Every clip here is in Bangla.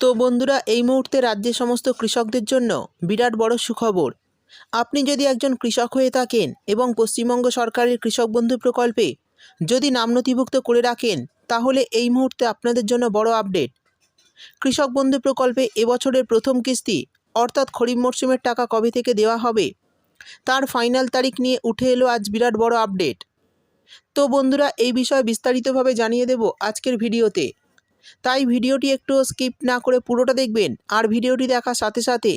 তো বন্ধুরা, এই মুহূর্তে রাজ্যের সমস্ত কৃষকদের জন্য বিরাট বড় সুখবর। আপনি যদি একজন কৃষক হয়ে থাকেন এবং পশ্চিমবঙ্গ সরকারের কৃষক বন্ধু প্রকল্পে যদি নাম নথিভুক্ত করে রাখেন, তাহলে এই মুহূর্তে আপনাদের জন্য বড় আপডেট। কৃষক বন্ধু প্রকল্পে এবছরের প্রথম কিস্তি, অর্থাৎ খরিফ মরশুমের টাকা কবে থেকে দেওয়া হবে, তার ফাইনাল তারিখ নিয়ে উঠে এলো আজ বিরাট বড় আপডেট। তো বন্ধুরা, এই বিষয়ে বিস্তারিতভাবে জানিয়ে দেব আজকের ভিডিওতে। তাই ভিডিওটি একটু স্কিপ না করে পুরোটা দেখবেন আর ভিডিওটি দেখার সাথে সাথে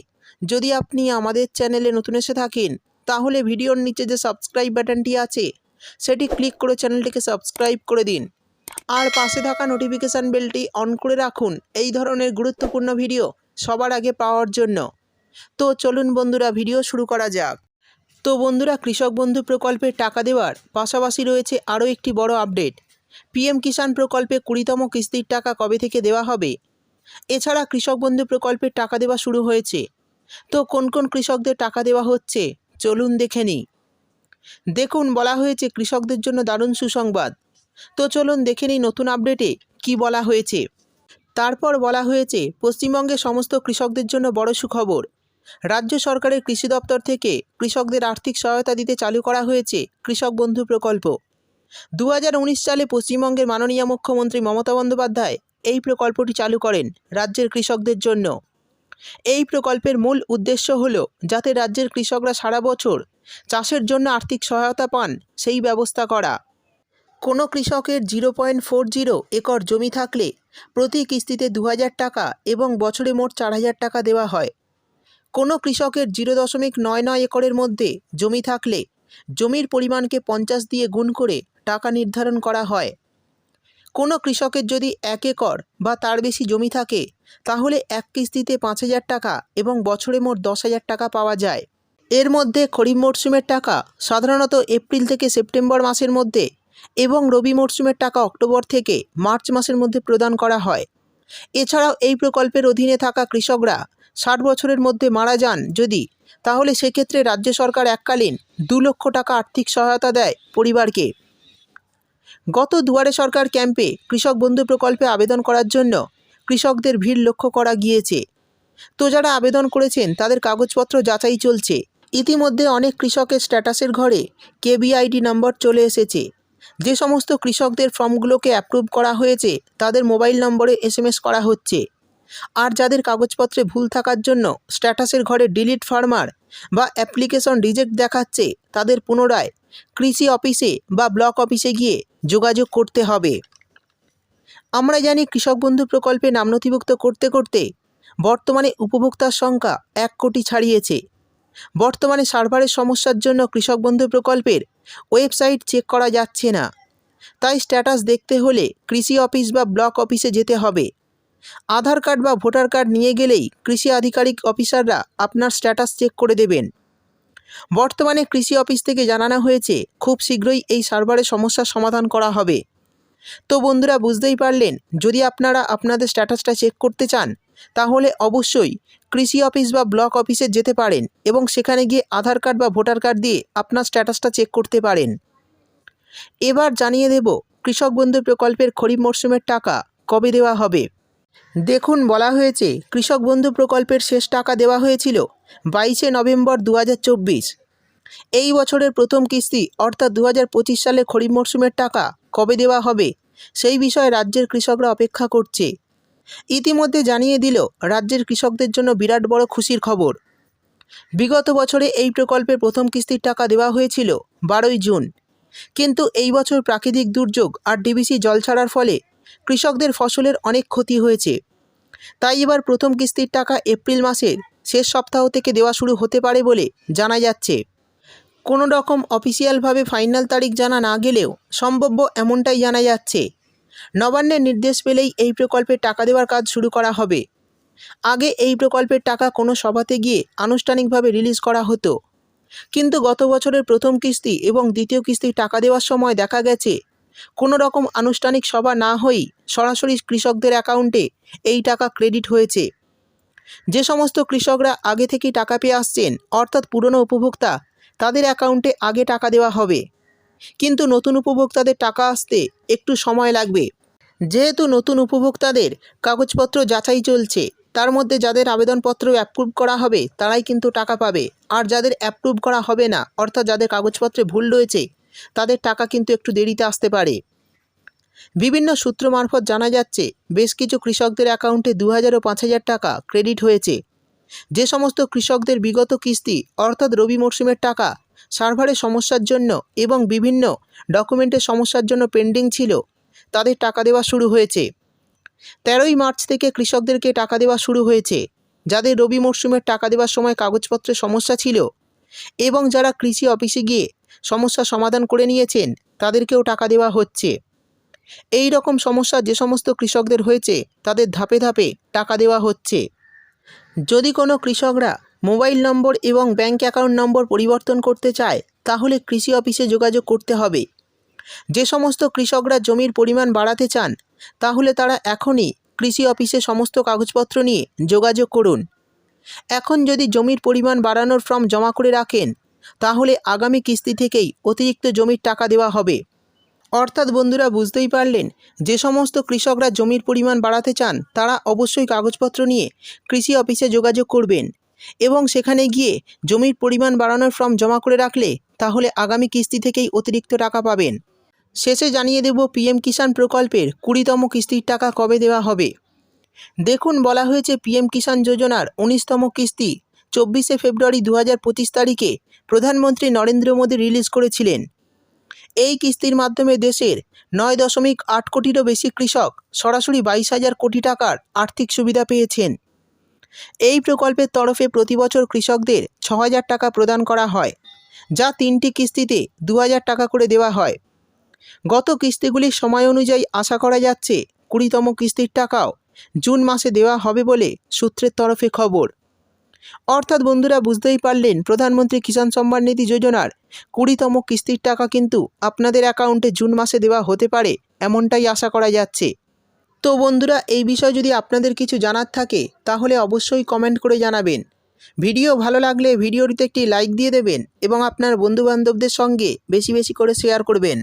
যদি আপনি আমাদের চ্যানেলে নতুন এসে থাকেন, তাহলে ভিডিওর নিচে যে সাবস্ক্রাইব বাটনটি আছে, সেটি ক্লিক করে চ্যানেলটিকে সাবস্ক্রাইব করে দিন। আর পাশে থাকা নোটিফিকেশান বেলটি অন করে রাখুন, এই ধরনের গুরুত্বপূর্ণ ভিডিও সবার আগে পাওয়ার জন্য। তো চলুন বন্ধুরা, ভিডিও শুরু করা যাক। তো বন্ধুরা, কৃষক বন্ধু প্রকল্পে টাকা দেওয়ার পাশাপাশি রয়েছে আরও একটি বড় আপডেট। পিএম কিষাণ প্রকল্পে কুড়িতম কিস্তির টাকা কবে থেকে দেওয়া হবে? এছাড়া কৃষক বন্ধু প্রকল্পের টাকা দেওয়া শুরু হয়েছে। তো কোন কোন কৃষকদের টাকা দেওয়া হচ্ছে? চলুন দেখে নিই। দেখুন, বলা হয়েছে কৃষকদের জন্য দারুণ সুসংবাদ। তো চলুন দেখে নিই নতুন আপডেটে কি বলা হয়েছে। তারপর বলা হয়েছে পশ্চিমবঙ্গের সমস্ত কৃষকদের জন্য বড় সুখবর। রাজ্য সরকারের কৃষি দপ্তর থেকে কৃষকদের আর্থিক সহায়তা দিতে চালু করা হয়েছে কৃষক বন্ধু প্রকল্প। দু হাজার উনিশ সালে পশ্চিমবঙ্গের মাননীয় মুখ্যমন্ত্রী মমতা বন্দ্যোপাধ্যায় এই প্রকল্পটি চালু করেন রাজ্যের কৃষকদের জন্য। এই প্রকল্পের মূল উদ্দেশ্য হল যাতে রাজ্যের কৃষকরা সারা বছর চাষের জন্য আর্থিক সহায়তা পান, সেই ব্যবস্থা করা। কোনো কৃষকের zero point four zero acre জমি থাকলে প্রতি কিস্তিতে দু হাজার টাকা এবং বছরে মোট চার হাজার টাকা দেওয়া হয়। কোনো কৃষকের জিরো দশমিক নয় নয় একরের মধ্যে জমি থাকলে জমির পরিমাণকে পঞ্চাশ দিয়ে গুণ করে টাকা নির্ধারণ করা হয়। কোনো কৃষকের যদি এক একর বা তার বেশি জমি থাকে, তাহলে এক কিস্তিতে পাঁচ হাজার টাকা এবং বছরে মোট দশ হাজার টাকা পাওয়া যায়। এর মধ্যে খরিফ মরশুমের টাকা সাধারণত এপ্রিল থেকে সেপ্টেম্বর মাসের মধ্যে এবং রবি মরশুমের টাকা অক্টোবর থেকে মার্চ মাসের মধ্যে প্রদান করা হয়। এছাড়াও এই প্রকল্পের অধীনে থাকা কৃষকরা ষাট বছরের মধ্যে মারা যান যদি, তাহলে সেক্ষেত্রে রাজ্য সরকার এককালীন দু লক্ষ টাকা আর্থিক সহায়তা দেয় পরিবারকে। গত দুয়ারে সরকার ক্যাম্পে কৃষক বন্ধু প্রকল্পে আবেদন করার জন্য কৃষকদের ভিড় লক্ষ্য করা গিয়েছে। তো যারা আবেদন করেছেন, তাদের কাগজপত্র যাচাই চলছে। ইতিমধ্যে অনেক কৃষকের স্ট্যাটাসের ঘরে কেবিআইডি নম্বর চলে এসেছে। যে সমস্ত কৃষকদের ফর্মগুলোকে অ্যাপ্রুভ করা হয়েছে, তাদের মোবাইল নম্বরে এসএমএস করা হচ্ছে। আর যাদের কাগজপত্রে ভুল থাকার জন্য স্ট্যাটাসের ঘরে ডিলিট ফার্মার বা অ্যাপ্লিকেশন রিজেক্ট দেখাচ্ছে, তাদের পুনরায় কৃষি অফিসে বা ব্লক অফিসে গিয়ে যোগাযোগ করতে হবে। আমরা জানি কৃষক বন্ধু প্রকল্পে নাম নথিভুক্ত করতে করতে বর্তমানে উপভোক্তার সংখ্যা এক কোটি ছাড়িয়েছে। বর্তমানে সার্ভারের সমস্যার জন্য কৃষক বন্ধু প্রকল্পের ওয়েবসাইট চেক করা যাচ্ছে না। তাই স্ট্যাটাস দেখতে হলে কৃষি অফিস বা ব্লক অফিসে যেতে হবে। আধার কার্ড বা ভোটার কার্ড নিয়ে গেলেই কৃষি আধিকারিক অফিসাররা আপনার স্ট্যাটাস চেক করে দেবেন। বর্তমানে কৃষি অফিস থেকে জানানো হয়েছে, খুব শীঘ্রই এই সার্ভারের সমস্যার সমাধান করা হবে। তো বন্ধুরা, বুঝতেই পারলেন, যদি আপনারা আপনাদের স্ট্যাটাসটা চেক করতে চান, তাহলে অবশ্যই কৃষি অফিস বা ব্লক অফিসে যেতে পারেন এবং সেখানে গিয়ে আধার কার্ড বা ভোটার কার্ড দিয়ে আপনার স্ট্যাটাসটা চেক করতে পারেন। এবার জানিয়ে দেব, কৃষক বন্ধু প্রকল্পের খরিফ মরশুমের টাকা কবে দেওয়া হবে? দেখুন, বলা হয়েছে, কৃষক বন্ধু প্রকল্পের শেষ টাকা দেওয়া হয়েছিল বাইশে নভেম্বর দু হাজার চব্বিশ। এই বছরের প্রথম কিস্তি, অর্থাৎ দু হাজার পঁচিশ সালে খরিফ মরশুমের টাকা, কবে দেওয়া হবে? সেই বিষয়ে রাজ্যের কৃষকরা অপেক্ষা করছে। ইতিমধ্যে জানিয়ে দিল, রাজ্যের কৃষকদের জন্য বিরাট বড় খুশির খবর। বিগত বছরে এই প্রকল্পের প্রথম কিস্তির টাকা দেওয়া হয়েছিল বারোই জুন। কিন্তু এই বছর প্রাকৃতিক দুর্যোগ আর ডিবিসি জল ছাড়ার ফলে কৃষকদের ফসলের অনেক ক্ষতি হয়েছে। তাই এবার প্রথম কিস্তির টাকা এপ্রিল মাসের শেষ সপ্তাহ থেকে দেওয়া শুরু হতে পারে বলে জানা যাচ্ছে। কোনো রকম অফিসিয়ালভাবে ফাইনাল তারিখ জানা না গেলেও সম্ভব্য এমনটাই জানা যাচ্ছে। নবান্নের নির্দেশ পেলেই এই প্রকল্পের টাকা দেওয়ার কাজ শুরু করা হবে। আগে এই প্রকল্পের টাকা কোনো সভাতে গিয়ে আনুষ্ঠানিকভাবে রিলিজ করা হতো। কিন্তু গত বছরের প্রথম কিস্তি এবং দ্বিতীয় কিস্তি টাকা দেওয়ার সময় দেখা গেছে কোনো রকম আনুষ্ঠানিক সভা না হয়েই সরাসরি কৃষকদের অ্যাকাউন্টে এই টাকা ক্রেডিট হয়েছে। যে সমস্ত কৃষকরা আগে থেকেই টাকা পেয়ে আসছেন, অর্থাৎ পুরনো উপভোক্তা, তাদের অ্যাকাউন্টে আগে টাকা দেওয়া হবে। কিন্তু নতুন উপভোক্তাদের টাকা আসতে একটু সময় লাগবে। যেহেতু নতুন উপভোক্তাদের কাগজপত্র যাচাই চলছে, তার মধ্যে যাদের আবেদনপত্র অ্যাপ্রুভ করা হবে, তারাই কিন্তু টাকা পাবে। আর যাদের অ্যাপ্রুভ করা হবে না, অর্থাৎ যাদের কাগজপত্রে ভুল রয়েছে তাদের টাকা কিন্তু একটু দেরিতে আসতে পারে। বিভিন্ন সূত্র মারফত জানা যাচ্ছে, বেশ কিছু কৃষকদের অ্যাকাউন্টে দু হাজার ও পাঁচ হাজার টাকা ক্রেডিট হয়েছে। যে সমস্ত কৃষকদের বিগত কিস্তি, অর্থাৎ রবি মরশুমের টাকা সার্ভারের সমস্যার জন্য এবং বিভিন্ন ডকুমেন্টের সমস্যার জন্য পেন্ডিং ছিল, তাদের টাকা দেওয়া শুরু হয়েছে। তেরোই মার্চ থেকে কৃষকদেরকে টাকা দেওয়া শুরু হয়েছে, যাদের রবি মরশুমের টাকা দেওয়ার সময় কাগজপত্রের সমস্যা ছিল এবং যারা কৃষি অফিসে গিয়ে সমস্যা সমাধান করে নিয়েছেন, তাদেরকেও টাকা দেওয়া হচ্ছে। এই রকম সমস্যা যে সমস্ত কৃষকদের হয়েছে, তাদের ধাপে ধাপে টাকা দেওয়া হচ্ছে। যদি কোনো কৃষকরা মোবাইল নম্বর এবং ব্যাঙ্ক অ্যাকাউন্ট নম্বর পরিবর্তন করতে চায়, তাহলে কৃষি অফিসে যোগাযোগ করতে হবে। যে সমস্ত কৃষকরা জমির পরিমাণ বাড়াতে চান, তাহলে তারা এখনই কৃষি অফিসে সমস্ত কাগজপত্র নিয়ে যোগাযোগ করুন। এখন যদি জমির পরিমাণ বাড়ানোর ফর্ম জমা করে রাখেন তাহলে আগামী কিস্তি থেকেই অতিরিক্ত জমির টাকা দেওয়া হবে। অর্থাৎ বন্ধুরা বুঝতেই পারলেন, যে সমস্ত কৃষকরা জমির পরিমাণ বাড়াতে চান, তারা অবশ্যই কাগজপত্র নিয়ে কৃষি অফিসে যোগাযোগ করবেন এবং সেখানে গিয়ে জমির পরিমাণ বাড়ানোর ফর্ম জমা করে রাখলে তাহলে আগামী কিস্তি থেকেই অতিরিক্ত টাকা পাবেন। শেষে জানিয়ে দেব পিএম কিষাণ প্রকল্পের কুড়িতম কিস্তির টাকা কবে দেওয়া হবে। দেখুন, বলা হয়েছে পিএম কিষাণ যোজনার উনিশতম কিস্তি চব্বিশে ফেব্রুয়ারি দু হাজার পঁচিশ তারিখে প্রধানমন্ত্রী নরেন্দ্র মোদী রিলিজ করেছিলেন। এই কিস্তির মাধ্যমে দেশের নয় দশমিক আট কোটিরও বেশি কৃষক সরাসরি বাইশ হাজার কোটি টাকার আর্থিক সুবিধা পেয়েছেন। এই প্রকল্পের তরফে প্রতি বছর কৃষকদের ছ হাজার টাকা প্রদান করা হয়, যা তিনটি কিস্তিতে দু হাজার টাকা করে দেওয়া হয়। গত কিস্তিগুলির সময় অনুযায়ী আশা করা যাচ্ছে কুড়িতম কিস্তির টাকাও জুন মাসে দেওয়া হবে বলে সূত্রের তরফে খবর। অর্থাৎ বন্ধুরা বুঝতেই পারলেন, প্রধানমন্ত্রী কিষাণ সম্মান নিধি যোজনার কুড়িতম কিস্তির টাকা কিন্তু আপনাদের অ্যাকাউন্টে জুন মাসে দেওয়া হতে পারে, এমনটাই আশা করা যাচ্ছে। তো বন্ধুরা, এই বিষয়ে যদি আপনাদের কিছু জানার থাকে, তাহলে অবশ্যই কমেন্ট করে জানাবেন। ভিডিও ভালো লাগলে ভিডিওটিতে একটি লাইক দিয়ে দেবেন এবং আপনার বন্ধুবান্ধবদের সঙ্গে বেশি বেশি করে শেয়ার করবেন।